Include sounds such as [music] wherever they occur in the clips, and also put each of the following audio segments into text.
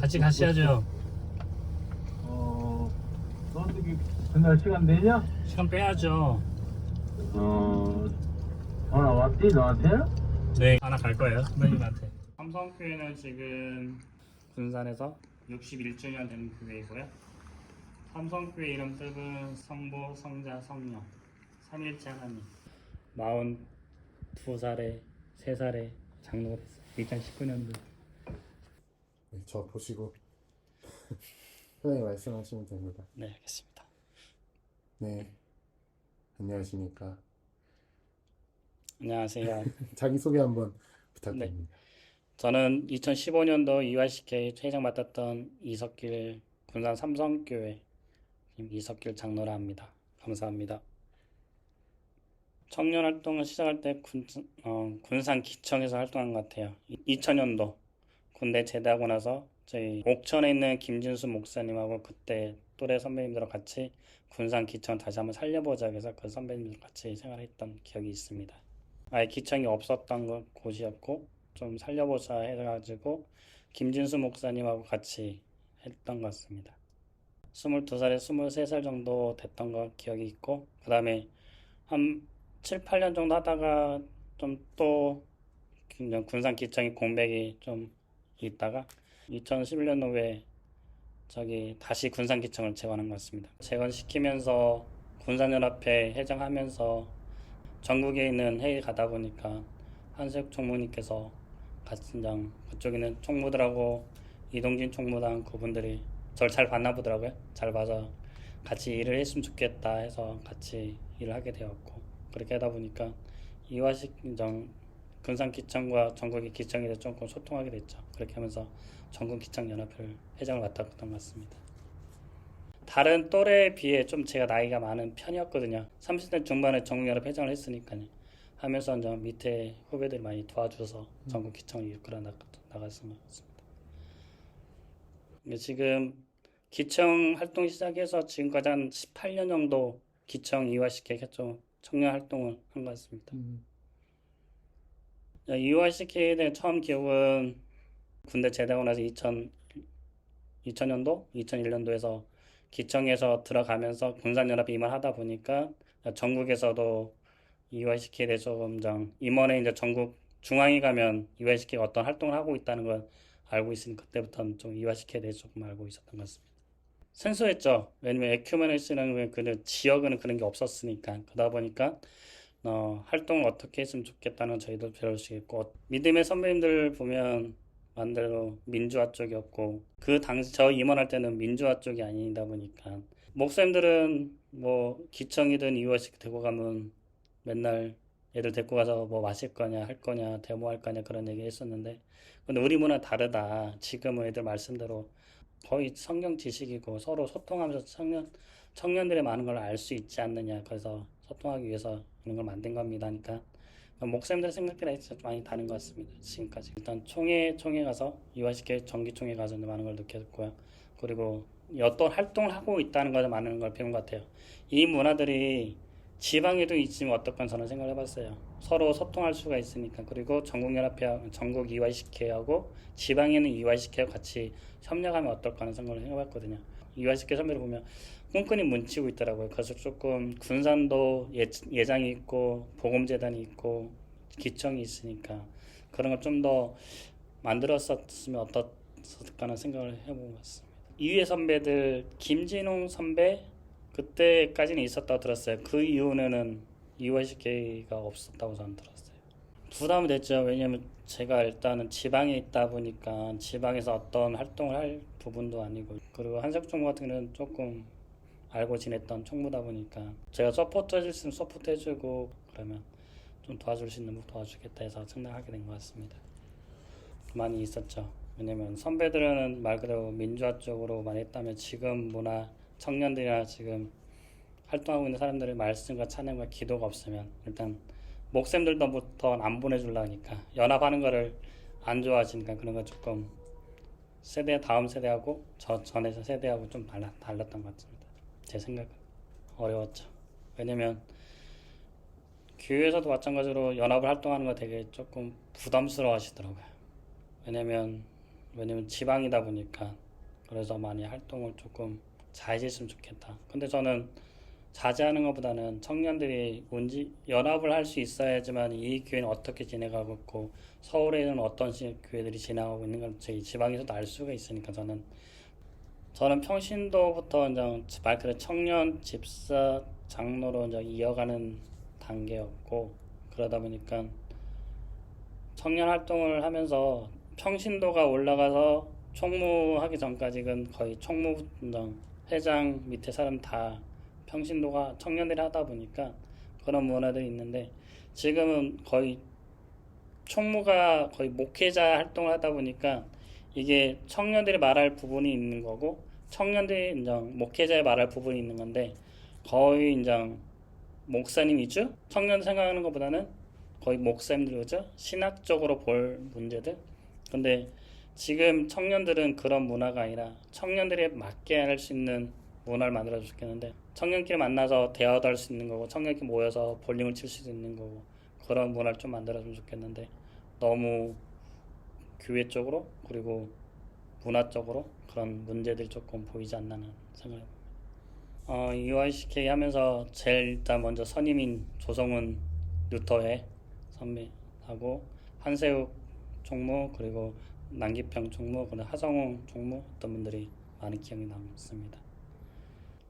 같이 가셔야죠. 어, 너 어떻게 그날 시간 되냐? 시간 빼야죠. 어, 전화 왔지 너한테? 네. 하나 갈 거예요. 선배님한테. 삼성교회는 지금 군산에서 61주년 된 교회이고요. 삼성교회 이름 뜻은 성부, 성자, 성령, 삼일체 하나님. 42살에 3살에 장로가 됐어요. 2019년도. 네, 저 보시고 [laughs] 편하게 말씀하시면 됩니다. 네, 알겠습니다. 네, 안녕하십니까. 안녕하세요. [laughs] 자기 소개 한번 부탁드립니다. 저는 2015년도 이화식회 회장 맡았던 이석길 군산 삼성교회 이석길 장로라 합니다. 감사합니다. 청년 활동을 시작할 때 군, 어, 군산 기청에서 활동한 것 같아요. 2000년도 군대 제대하고 나서 저희 옥천에 있는 김진수 목사님하고 그때 또래 선배님들과 같이 군산 기청 다시 한번 살려보자 해서 그 선배님들 같이 생활했던 기억이 있습니다. 아예 기청이 없었던 곳- 곳이었고 좀 살려보자 해가지고 김진수 목사님하고 같이 했던 것 같습니다. 22살에 23살 정도 됐던 거 기억이 있고 그 다음에 한 7, 8년 정도 하다가 좀 또 군산 기청이 공백이 좀 있다가 2011년도 에 저기 다시 군산 기청을 재건한 것 같습니다. 재건시키면서 군산연합회 회장하면서 전국에 있는 회의 가다 보니까 한석 총무님께서 같은 장 그쪽에 는 총무들하고 이동진 총무당 그분들이 저를 잘 봤나 보더라고요. 잘 봐서 같이 일을 했으면 좋겠다 해서 같이 일을 하게 되었고 그렇게 하다 보니까 이화식 정 군산 기청과 전국의 기청에 대해 조금 소통하게 됐죠. 그렇게 하면서 전국 기청 연합회를 회장을 맡았던 것 같습니다. 다른 또래에 비해 좀 제가 나이가 많은 편이었거든요. 30대 중반에 전국연합 회장을 했으니까요. 하면서 이제 밑에 후배들이 많이 도와줘서 전국 기청을 이끌어 나- 나갔던 것 같습니다. 근데 지금 기청 활동 시작해서 지금까지 한 18년 정도 기청 이화시켜 좀 청년 활동을 한 것 같습니다. 음, 이화시키에 대한 처음 기억은 군대 제대하고 나서 2000, 2000년도, 2001년도에서 기청에서 들어가면서 군산연합에 임원하다 보니까 전국에서도 대해서 점점 임원에 이제 전국 중앙에 가면 이화시키가 어떤 활동을 하고 있다는 걸 알고 있으니 그때부터는 좀 이화시키에 대해서 조금 알고 있었던 것 같습니다. 생소했죠. 왜냐면 에큐메니스는 그 지역은 그런 게 없었으니까 그러다 보니까 어, 활동을 어떻게 했으면 좋겠다는 저희도 배울 수 있고 믿음의 선배님들 보면 반대로 민주화 쪽이었고 그 당시 저 임원할 때는 민주화 쪽이 아니다 보니까. 목사님들은 뭐 기청이든 이화식 되고 가면 맨날 애들 데리고 가서 뭐 마실 거냐 할 거냐 데모할 거냐 그런 얘기 했었는데 근데 우리 문화 다르다. 지금은 애들 말씀대로 거의 성경 지식이고 서로 소통하면서 청년 청년들의 많은 걸 알 수 있지 않느냐. 그래서 소통하기 위해서 이런 걸 만든 겁니다 하니까. 목사님들 생각들이 진짜 많이 다른 것 같습니다 지금까지. 일단 총회 총회 가서 이화시켜 정기총회 가서 많은 걸 느꼈고요. 그리고 어떤 활동을 하고 있다는 것을 많은 걸 배운 것 같아요. 이 문화들이 지방에도 있으면 어떨까 저는 생각을 해봤어요. 서로 소통할 수가 있으니까. 그리고 전국연합회 전국 이화시켜하고 지방에는 이화시켜 같이 협력하면 어떨까 하는 생각을 해봤거든요. 이화시켜 선배를 보면 끈끈이 뭉치고 있더라고요. 그래서 조금 군산도 예, 예장이 있고 보금재단이 있고 기청이 있으니까 그런 걸 좀 더 만들었었으면 어떻을까 하는 생각을 해본 것 같습니다. 이회 선배들 김진웅 선배 그때까지는 있었다고 들었어요. 그 이후에는 이화식회가 없었다고 저는 들었어요. 부담이 됐죠. 왜냐면 제가 일단은 지방에 있다 보니까 지방에서 어떤 활동을 할 부분도 아니고 그리고 한석 총무 같은 경우는 조금 알고 지냈던 총무다 보니까 제가 서포트 해줄 수 있으면 서포트 해주고 그러면 좀 도와줄 수 있는 분 도와주겠다 해서 생각하게 된 것 같습니다. 많이 있었죠. 왜냐면 선배들은 말 그대로 민주화 쪽으로 많이 했다면 지금 문화 청년들이나 지금 활동하고 있는 사람들의 말씀과 찬양과 기도가 없으면 일단 목쌤들도부터 안 보내주려니까 연합하는 거를 안 좋아하시니까 그런 거 조금 세대 다음 세대하고 저 전에 세대하고 좀 달라, 달랐던 것 같습니다. 제 생각은 어려웠죠. 왜냐면 교회에서도 마찬가지로 연합을 활동하는 거 되게 조금 부담스러워 하시더라고요. 왜냐면 왜냐면 지방이다 보니까 그래서 많이 활동을 조금 자제했으면 좋겠다. 근데 저는 자제하는 것보다는 청년들이 온지 연합을 할 수 있어야지만 이 교회는 어떻게 진행하고 있고 서울에는 어떤 시- 교회들이 진행하고 있는 걸 저희 지방에서도 알 수가 있으니까 저는 저는 평신도부터 이제 말 그대로 청년 집사 장로로 이제 이어가는 단계였고 그러다 보니까 청년 활동을 하면서 평신도가 올라가서 총무하기 전까지는 거의 총무 회장 밑에 사람 다 평신도가 청년들이 하다 보니까 그런 문화들이 있는데 지금은 거의 총무가 거의 목회자 활동을 하다 보니까 이게 청년들이 말할 부분이 있는 거고 청년들이 인정 목회자의 말할 부분이 있는 건데 거의 인정 목사님 위주? 청년 생각하는 것보다는 거의 목사님들 위주 신학적으로 볼 문제들? 근데 지금 청년들은 그런 문화가 아니라 청년들이 맞게 할 수 있는 문화를 만들어 좋겠는데 청년끼리 만나서 대화도 할 수 있는 거고 청년끼리 모여서 볼링을 칠 수도 있는 거고 그런 문화를 좀 만들어 주면 좋겠는데 너무 교회 쪽으로 그리고 문화적으로 그런 문제들이 조금 보이지 않나는 생각을 해봅니다. 어, EYCK 하면서 제일 일단 먼저 선임인 조성훈 루터회 선배하고 한세욱 총무 그리고 남기평 총무 그리고 하성웅 총무 어떤 분들이 많은 기억이 남습니다.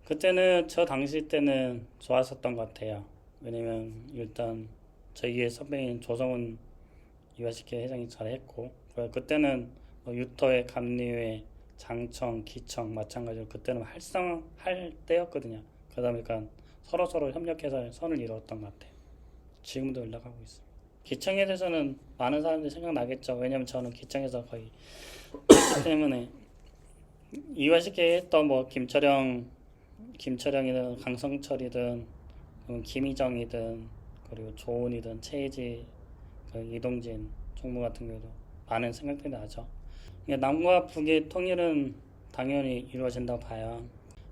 그때는 저 당시 때는 좋았었던 것 같아요. 왜냐면 일단 저희의 선배인 조성훈 이화시켜 회장이 잘했고 그때는 뭐 유터회, 감리회, 장청, 기청 마찬가지로 그때는 활성할 때였거든요. 그러다 보니까 서로 서로 협력해서 선을 이루었던 것 같아요. 지금도 연락하고 있습니다. 기청에 대해서는 많은 사람들이 생각나겠죠. 왜냐면 저는 기청에서 거의 [coughs] 때문에 이화시켜 했던 뭐 김철영, 김철영이든 강성철이든 김희정이든 그리고 조은이든 최혜지 그 이동진 총무 같은 경우도 많은 생각들이 나죠. 그러니까 남과 북의 통일은 당연히 이루어진다고 봐요.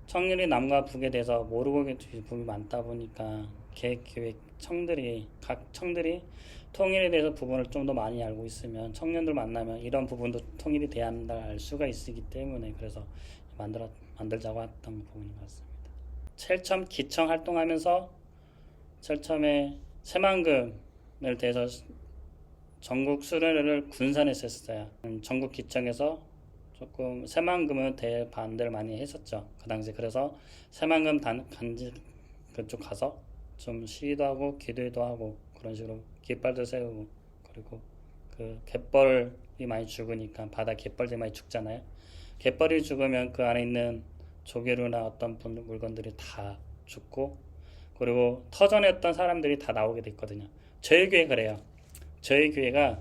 청년이 남과 북에 대해서 모르고 계신 부분이 많다 보니까 계획 기획 청들이 각 청들이 통일에 대해서 부분을 좀 더 많이 알고 있으면 청년들 만나면 이런 부분도 통일이 돼야 한다 알 수가 있기 때문에 그래서 만들어 만들자고 했던 부분인 것 같습니다. 첼첨 기청 활동하면서 첼첨의 새만금을 대해서 전국 수련회를 군산에서 했어요. 음, 전국 기청에서 조금 새만금은 대반대를 많이 했었죠. 그 당시 그래서 새만금 단 간지 그쪽 가서 좀 시위도 하고 기도회도 하고 그런 식으로 깃발도 세우고 그리고 그 갯벌이 많이 죽으니까 바다 갯벌들이 많이 죽잖아요. 갯벌이 죽으면 그 안에 있는 조개류나 어떤 분- 물건들이 다 죽고 그리고 터전했던 사람들이 다 나오게 됐거든요. 저희 교회 그래요. 저희 교회가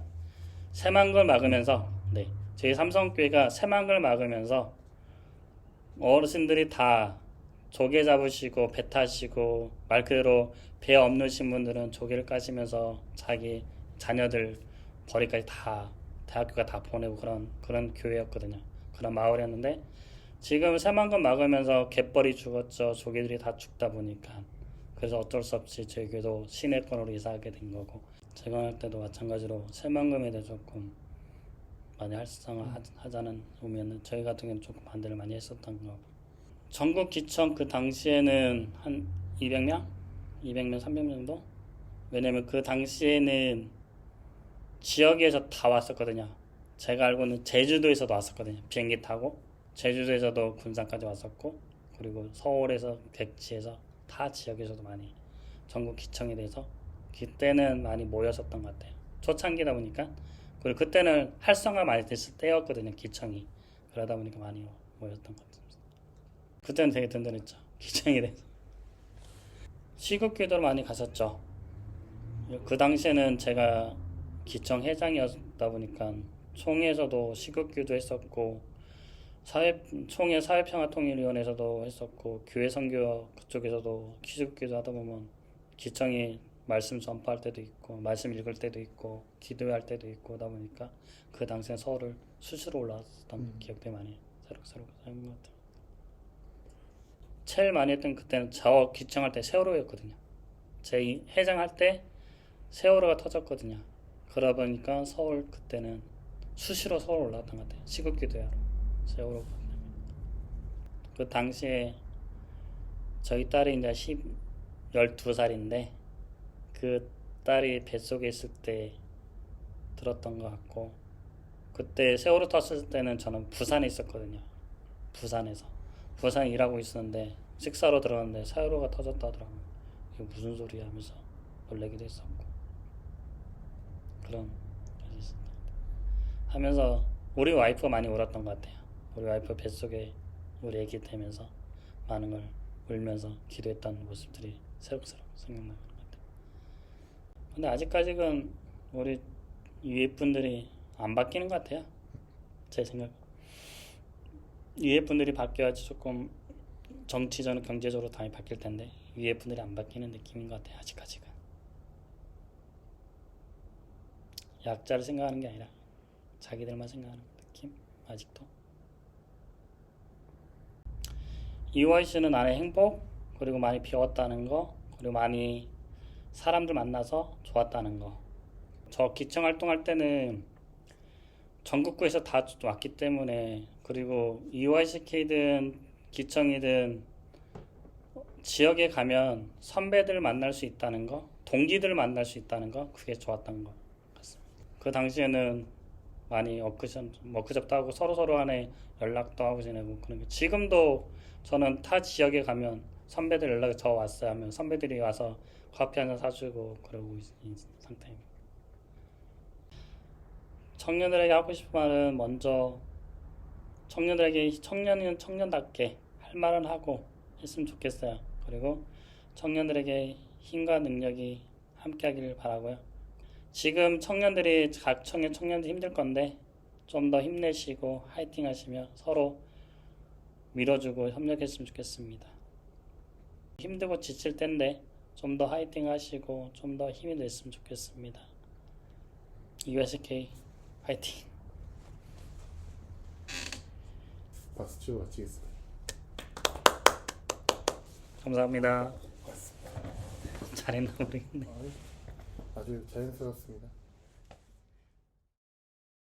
새만금을 막으면서 네 저희 삼성교회가 새만금을 막으면서 어르신들이 다 조개 잡으시고 배 타시고 말 그대로 배 없으신 분들은 조개를 까시면서 자기 자녀들 버리까지 다 대학교가 다 보내고 그런 그런 교회였거든요. 그런 마을이었는데 지금 새만금 막으면서 갯벌이 죽었죠. 조개들이 다 죽다 보니까 그래서 어쩔 수 없이 저희 교회도 시내권으로 이사하게 된 거고 재건할 때도 마찬가지로 새만금에 대해 조금 많이 활성화하자는 의미였는데 저희 같은 경우는 조금 반대를 많이 했었던 거고 전국 기청 그 당시에는 한 200명? 200명, 300명 정도? 왜냐면 그 당시에는 지역에서 다 왔었거든요. 제가 알고는 제주도에서도 왔었거든요. 비행기 타고 제주도에서도 군산까지 왔었고 그리고 서울에서 백지에서 타 지역에서도 많이 전국 기청에 대해서 그때는 많이 모였었던 것 같아요. 초창기다 보니까 그리고 그때는 활성화 많이 됐을 때였거든요. 기청이 그러다 보니까 많이 모였던 것 같습니다. 그때는 되게 든든했죠. 기청에 대해서 시국기도를 많이 갔었죠. 그 당시에는 제가 기청 회장이었다 보니까 총회에서도 시국기도 했었고 사회 총회 사회평화통일위원회에서도 했었고 교회 선교 그쪽에서도 시국기도 하다 보면 기청이 말씀 전파할 때도 있고 말씀 읽을 때도 있고 기도할 때도 있고 하다 보니까 그 당시에 서울을 수시로 올라왔던 음. 기억들이 많이 새록새록 생긴 것 같아요. 제일 많이 했던 그때는 저 기청할 때 세월호였거든요. 제 이- 회장할 때 세월호가 터졌거든요. 그러다 보니까 서울 그때는 수시로 서울 올라갔던 것 같아요. 시국기도하러 세월호 그 당시에 저희 딸이 이제 10, 12살인데 그 딸이 뱃속에 있을 때 들었던 것 같고 그때 세월호 탔을 때는 저는 부산에 있었거든요. 부산에서 부산에 일하고 있었는데 식사로 들어갔는데 세월호가 터졌다 하더라고요. 이게 무슨 소리야 하면서 놀라기도 했었고 그런. 하면서 우리 와이프가 많이 울었던 것 같아요. 우리 와이프 뱃속에 우리 애기 되면서 많은 걸 울면서 기도했던 모습들이 새록새록 같아요. 근데 아직까지는 우리 위에 분들이 안 바뀌는 것 같아요. 제 생각. 위에 분들이 바뀌어야지 조금 정치적으로 경제적으로 당연히 바뀔 텐데 위에 분들이 안 바뀌는 느낌인 것 같아요. 아직까지는. 약자를 생각하는 게 아니라 자기들만 생각하는 느낌 아직도. 이화희 씨는 안에 행복 그리고 많이 배웠다는 거 그리고 많이 사람들 만나서 좋았다는 거. 저 기청 활동할 때는 전국구에서 다 왔기 때문에 그리고 EYCK든 기청이든 지역에 가면 선배들 만날 수 있다는 거, 동기들 만날 수 있다는 거 그게 좋았던 것 같습니다. 그 당시에는 많이 워크숍, 워크숍도 하고 서로 서로 간에 연락도 하고 지내고 그런 게 지금도 저는 타 지역에 가면 선배들 연락이 저 왔어요 하면 선배들이 와서 커피 한 잔 사주고 그러고 있는 상태입니다. 청년들에게 하고 싶은 말은 먼저 청년들에게 청년은 청년답게 할 말은 하고 했으면 좋겠어요. 그리고 청년들에게 힘과 능력이 함께 하기를 바라고요. 지금 청년들이 각 청년 청년들 힘들 건데 좀 더 힘내시고 화이팅 하시며 서로 밀어주고 협력했으면 좋겠습니다. 힘들고 지칠 텐데 좀 더 화이팅 하시고 좀 더 힘이 냈으면 좋겠습니다. USK 화이팅! 박수 치고 마치겠습니다. 감사합니다. 잘했나 모르겠네. 아주 자연스럽습니다.